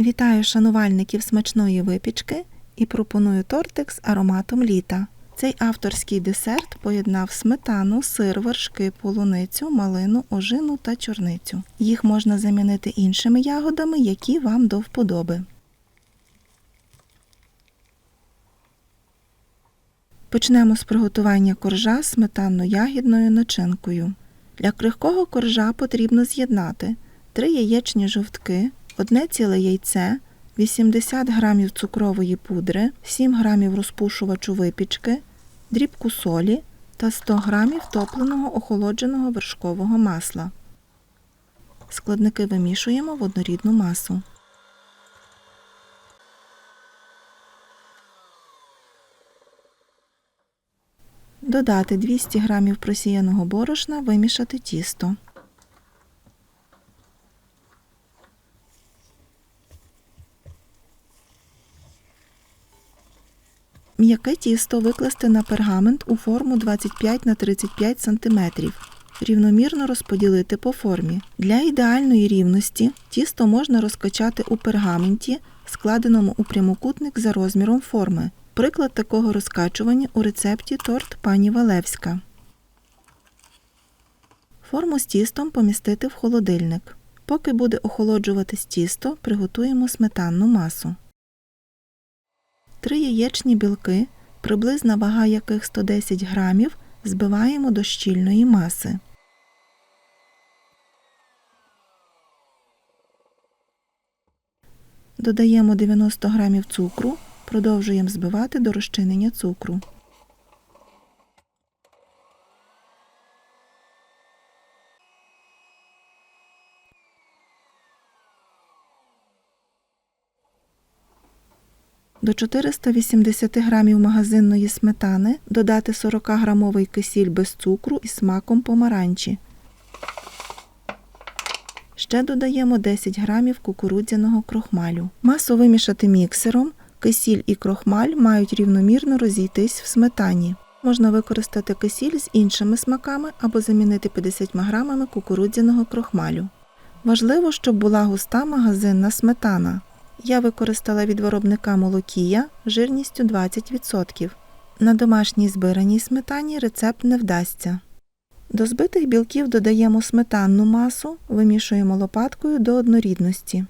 Вітаю шанувальників смачної випічки і пропоную тортик з ароматом літа. Цей авторський десерт поєднав сметану, сир, вершки, полуницю, малину, ожину та чорницю. Їх можна замінити іншими ягодами, які вам до вподоби. Почнемо з приготування коржа сметанно-ягідною начинкою. Для крихкого коржа потрібно з'єднати 3 яєчні жовтки, одне ціле яйце, 80 г цукрової пудри, 7 г розпушувачу випічки, дрібку солі та 100 г топленого охолодженого вершкового масла. Складники вимішуємо в однорідну масу. Додати 200 г просіяного борошна, вимішати тісто. М'яке тісто викласти на пергамент у форму 25 на 35 см. Рівномірно розподілити по формі. Для ідеальної рівності тісто можна розкачати у пергаменті, складеному у прямокутник за розміром форми. Приклад такого розкачування у рецепті торт пані Валевська. Форму з тістом помістити в холодильник. Поки буде охолоджуватись тісто, приготуємо сметанну масу. 3 яєчні білки, приблизна вага яких 110 грамів, збиваємо до щільної маси. Додаємо 90 грамів цукру, продовжуємо збивати до розчинення цукру. До 480 грамів магазинної сметани додати 40-грамовий кисіль без цукру із смаком помаранчі. Ще додаємо 10 грамів кукурудзяного крохмалю. Масу вимішати міксером. Кисіль і крохмаль мають рівномірно розійтись в сметані. Можна використати кисіль з іншими смаками або замінити 50 грамами кукурудзяного крохмалю. Важливо, щоб була густа магазинна сметана. Я використала від виробника молокія жирністю 20%. На домашній збираній сметані рецепт не вдасться. До збитих білків додаємо сметанну масу, вимішуємо лопаткою до однорідності.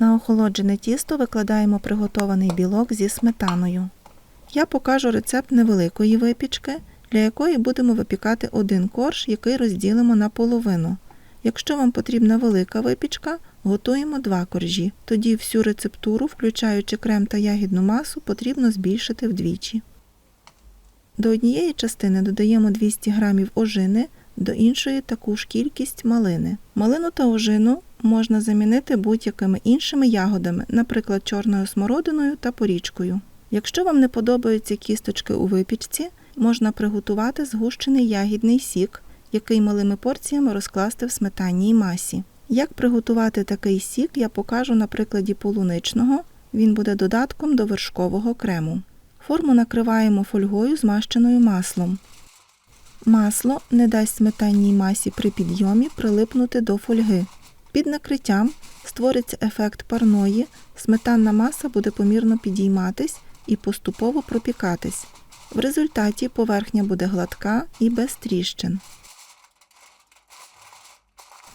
На охолоджене тісто викладаємо приготований білок зі сметаною. Я покажу рецепт невеликої випічки, для якої будемо випікати один корж, який розділимо на половину. Якщо вам потрібна велика випічка, готуємо два коржі. Тоді всю рецептуру, включаючи крем та ягідну масу, потрібно збільшити вдвічі. До однієї частини додаємо 200 г ожини, до іншої таку ж кількість малини. Малину та ожину можна замінити будь-якими іншими ягодами, наприклад, чорною смородиною та порічкою. Якщо вам не подобаються кісточки у випічці, можна приготувати згущений ягідний сік, який малими порціями розкласти в сметанній масі. Як приготувати такий сік, я покажу на прикладі полуничного, він буде додатком до вершкового крему. Форму накриваємо фольгою, змащеною маслом. Масло не дасть сметанній масі при підйомі прилипнути до фольги. Під накриттям створиться ефект парної, сметанна маса буде помірно підійматись і поступово пропікатись. В результаті поверхня буде гладка і без тріщин.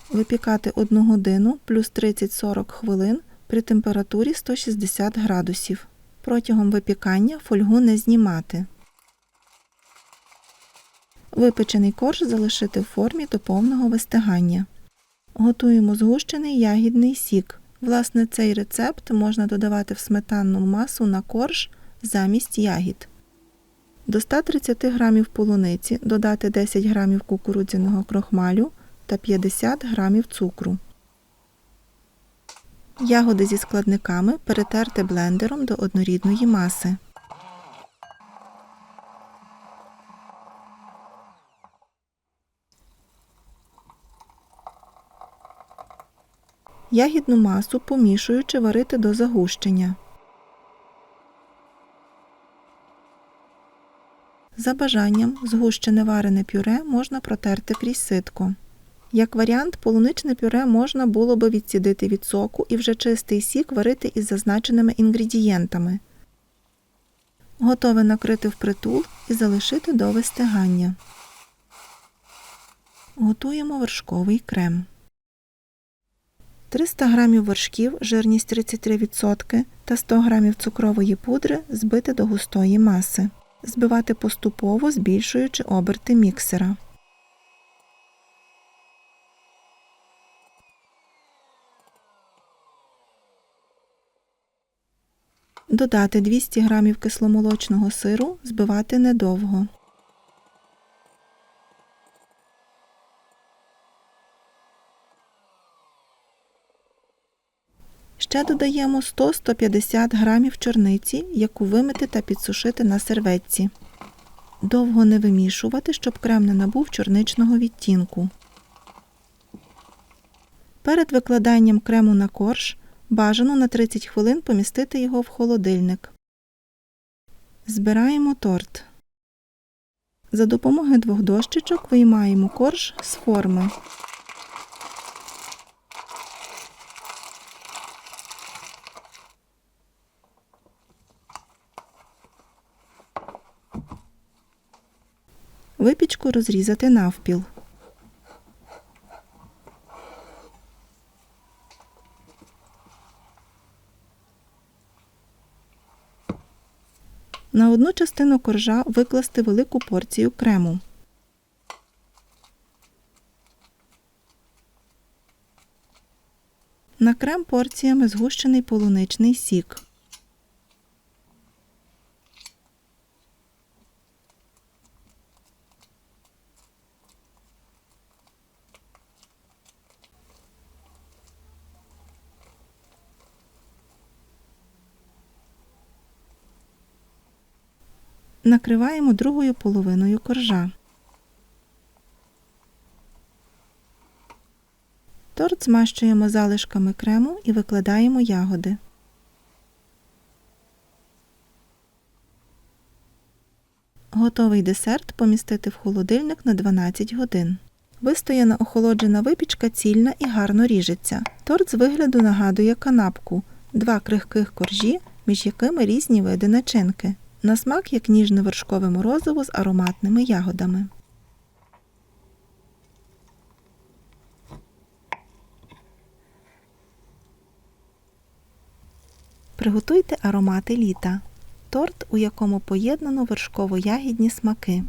Випікати 1 годину плюс 30-40 хвилин при температурі 160 градусів. Протягом випікання фольгу не знімати. Випечений корж залишити в формі до повного вистигання. Готуємо згущений ягідний сік. Власне, цей рецепт можна додавати в сметанну масу на корж замість ягід. До 130 г полуниці додати 10 г кукурудзяного крохмалю та 50 г цукру. Ягоди зі складниками перетерти блендером до однорідної маси. Ягідну масу помішуючи варити до загущення. За бажанням згущене варене пюре можна протерти крізь ситко. Як варіант, полуничне пюре можна було би відсідити від соку і вже чистий сік варити із зазначеними інгредієнтами. Готове накрити впритул і залишити до вистигання. Готуємо вершковий крем. 300 г вершків, жирність 33% та 100 г цукрової пудри збити до густої маси. Збивати поступово, збільшуючи оберти міксера. Додати 200 г кисломолочного сиру, збивати недовго. Ще додаємо 100-150 грамів чорниці, яку вимити та підсушити на серветці. Довго не вимішувати, щоб крем не набув чорничного відтінку. Перед викладанням крему на корж бажано на 30 хвилин помістити його в холодильник. Збираємо торт. За допомогою двох дощечок виймаємо корж з форми. Випічку розрізати навпіл. На одну частину коржа викласти велику порцію крему. На крем порціями згущений полуничний сік. Накриваємо другою половиною коржа. Торт змащуємо залишками крему і викладаємо ягоди. Готовий десерт помістити в холодильник на 12 годин. Вистояна охолоджена випічка цільна і гарно ріжеться. Торт з вигляду нагадує канапку, два крихких коржі, між якими різні види начинки. На смак як ніжне вершкове морозиво з ароматними ягодами. Приготуйте аромати літа. Торт, у якому поєднано вершково-ягідні смаки.